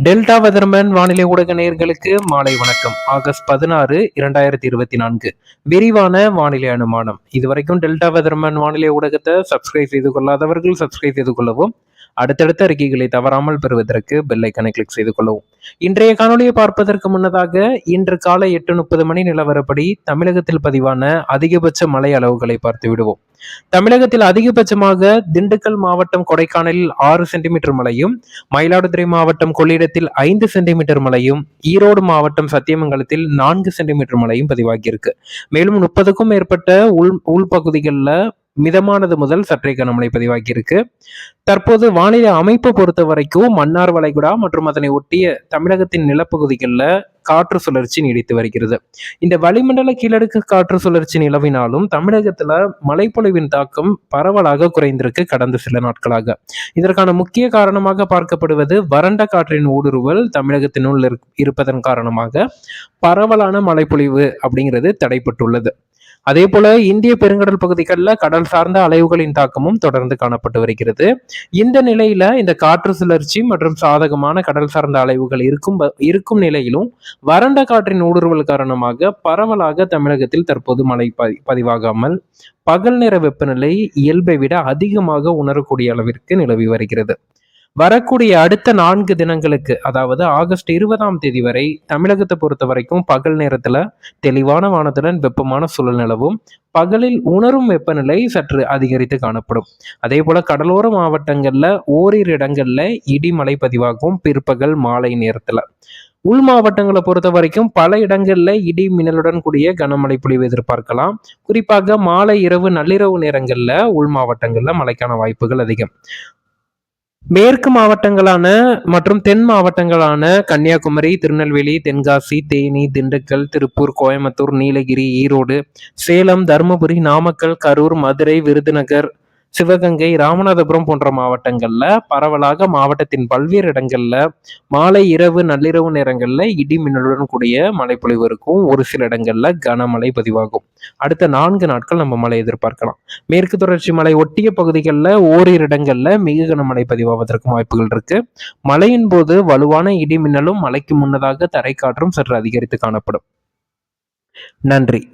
Delta weatherman வானிலை ஊடக நேர்களுக்கு மாலை வணக்கம். ஆகஸ்ட் பதினாறு இரண்டாயிரத்தி இருபத்தி நான்கு. விரிவான வானிலை அனுமானம். இதுவரைக்கும் டெல்டா வெதர்மேன் வானிலை ஊடகத்தை சப்ஸ்கிரைப் செய்து கொள்ளாதவர்கள் சப்ஸ்கிரைப் செய்து கொள்ளவும் அடுத்தடுத்த அறிக்கைகளை தவறாமல் பெறுவதற்கு பெல்லைக்கனை கிளிக் செய்து கொள்ளவும். இன்றைய காணொலியை பார்ப்பதற்கு முன்னதாக இன்று காலை எட்டு முப்பது மணி நிலவரப்படி தமிழகத்தில் பதிவான அதிகபட்ச மழை அளவுகளை பார்த்து விடுவோம். தமிழகத்தில் அதிகபட்சமாக திண்டுக்கல் மாவட்டம் கொடைக்கானலில் ஆறு சென்டிமீட்டர் மழையும் மயிலாடுதுறை மாவட்டம் கொள்ளிடத்தில் ஐந்து சென்டிமீட்டர் மழையும் ஈரோடு மாவட்டம் சத்தியமங்கலத்தில் நான்கு சென்டிமீட்டர் மழையும் பதிவாகியிருக்கு. மேலும் முப்பதுக்கும் மேற்பட்ட உள் உள்பகுதிகளில் மிதமானது முதல் சற்றே கனமழை பதிவாகியிருக்கு. தற்போது வானிலை அமைப்பை பொறுத்த வரைக்கும் மன்னார் வளைகுடா மற்றும் அதனை ஒட்டிய தமிழகத்தின் நிலப்பகுதிகளில் காற்று சுழற்சி நீடித்து வருகிறது. இந்த வளிமண்டல கீழடுக்கு காற்று சுழற்சி நிலவினாலும் தமிழகத்துல மழைப்பொழிவின் தாக்கம் பரவலாக குறைந்திருக்கு கடந்த சில நாட்களாக. இதற்கான முக்கிய காரணமாக பார்க்கப்படுவது வறண்ட காற்றின் ஊடுருவல் தமிழகத்தினுள் இருப்பதன் காரணமாக பரவலான மழைப்பொழிவு அப்படிங்கிறது தடைப்பட்டுள்ளது அதே போல இந்திய பெருங்கடல் பகுதிகளில் கடல் சார்ந்த அலைவுகளின் தாக்கமும் தொடர்ந்து காணப்பட்டு வருகிறது. இந்த நிலையில இந்த காற்று சுழற்சி மற்றும் சாதகமான கடல் சார்ந்த அலைவுகள் இருக்கும் இருக்கும் நிலையிலும் வறண்ட காற்றின் ஊடுருவல் காரணமாக பரவலாக தமிழகத்தில் தற்போது மழை பதிவாகாமல் பகல் நேர வெப்பநிலை இயல்பை விட அதிகமாக உணரக்கூடிய அளவிற்கு நிலவி வருகிறது. வரக்கூடிய அடுத்த நான்கு தினங்களுக்கு அதாவது ஆகஸ்ட் இருபதாம் தேதி வரை தமிழகத்தை பொறுத்த வரைக்கும் பகல் நேரத்துல தெளிவான வானத்துடன் வெப்பமான சூழல் நிலவும். பகலில் உணரும் வெப்பநிலை சற்று அதிகரித்து காணப்படும். அதே போல கடலோர மாவட்டங்கள்ல ஓரிரு இடங்கள்ல இடிமலை பதிவாகும் பிற்பகல் மாலை நேரத்துல. உள் மாவட்டங்களை பொறுத்த வரைக்கும் பல இடங்களில் இடி மின்னலுடன் கூடிய கனமழை பொழிவு எதிர்பார்க்கலாம். குறிப்பாக மாலை இரவு நள்ளிரவு நேரங்களில் உள் மாவட்டங்களில் மழைக்கான வாய்ப்புகள் அதிகம். மேற்கு மாவட்டங்களான மற்றும் தென் மாவட்டங்களான கன்னியாகுமரி திருநெல்வேலி தென்காசி தேனி திண்டுக்கல் திருப்பூர் கோயம்புத்தூர் நீலகிரி ஈரோடு சேலம் தருமபுரி நாமக்கல் கரூர் மதுரை விருதுநகர் சிவகங்கை ராமநாதபுரம் போன்ற மாவட்டங்கள்ல பரவலாக மாவட்டத்தின் பல்வேறு இடங்கள்ல மாலை இரவு நள்ளிரவு நேரங்கள்ல இடி மின்னலுடன் கூடிய மழைப்பொழிவு இருக்கும். ஒரு சில இடங்கள்ல கனமழை பதிவாகும். அடுத்த நான்கு நாட்கள் நம்ம மழை எதிர்பார்க்கலாம். மேற்கு தொடர்ச்சி மலை ஒட்டிய பகுதிகளில் ஓரிரு இடங்கள்ல மிக கனமழை பதிவாவதற்கும் வாய்ப்புகள் இருக்கு. மழையின் போது வலுவான இடி மின்னலும் மழைக்கு முன்னதாக தரைக்காற்றும் சற்று அதிகரித்து காணப்படும். நன்றி.